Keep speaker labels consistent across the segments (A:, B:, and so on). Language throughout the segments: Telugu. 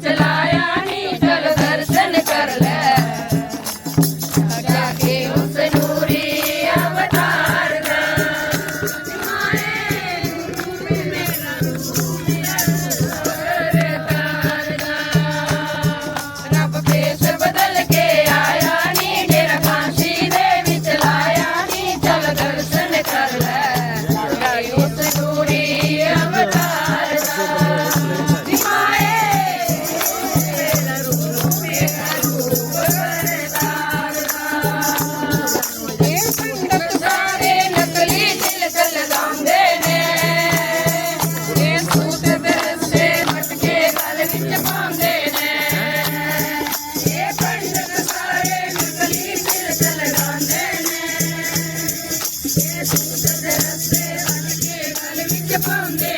A: July. బలకే బలమిచ్చ పొందే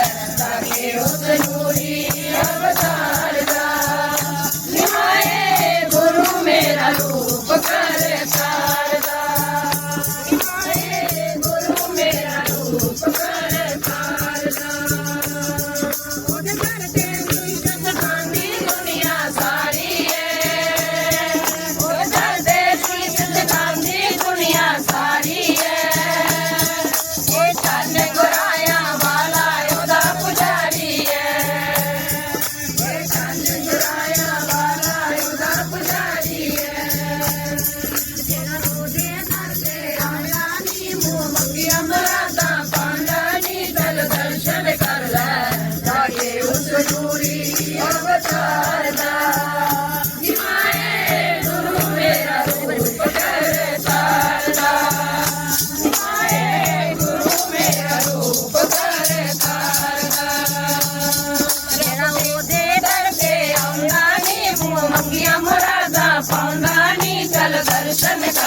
A: Let me